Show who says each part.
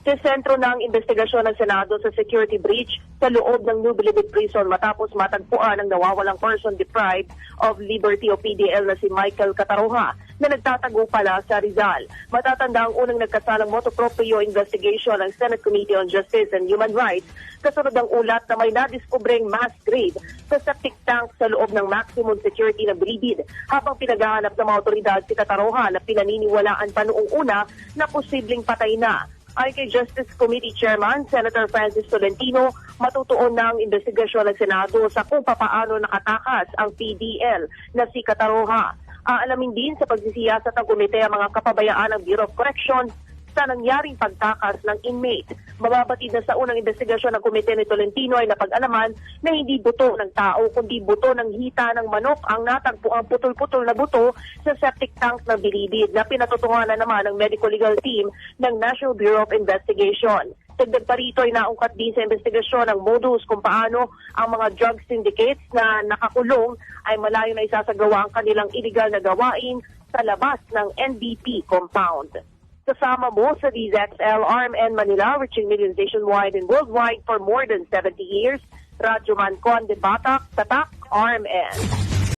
Speaker 1: sa sentro ng investigasyon ng Senado sa security breach sa loob ng New Bilibid Prison matapos matagpuan ang nawawalang person deprived of liberty o PDL na si Michael Cataroha na nagtatago pala sa Rizal. Matatanda ang unang nagkasalang motoproprio investigation ng Senate Committee on Justice and Human Rights kasunod ng ulat na may nadiskubreng mass grave sa septic tank sa loob ng maximum security ng Bilibid habang pinaghahanap ng mga otoridad si Cataroha na pinaniniwalaan pa noong una na posibleng patay na. Ay kay Justice Committee Chairman Senator Francis Tolentino, matutuon ang investigasyon ng Senado sa kung papaano nakatakas ang PDL na si Cataroha. Aalamin din sa pagsisiyasat ng komite ang mga kapabayaan ng Bureau of Corrections sa nangyaring pagtakas ng inmate. Mababatid na sa unang investigasyon ng komite ni Tolentino ay napag-alaman na hindi buto ng tao kundi buto ng hita ng manok ang natagpo ang putol-putol na buto sa septic tank ng Bilibid na pinatutunganan naman ng medical legal team ng National Bureau of Investigation. Dagdag pa rito ay naungkat din sa investigasyon ang modus kung paano ang mga drug syndicates na nakakulong ay malayo na isasagawa ang kanilang illegal na gawain sa labas ng NBP compound. Kasama mo sa DZXL RMN Manila, reaching millions nationwide and worldwide for more than 70 years. Radyo Man Conde Batak, Tatak, RMN.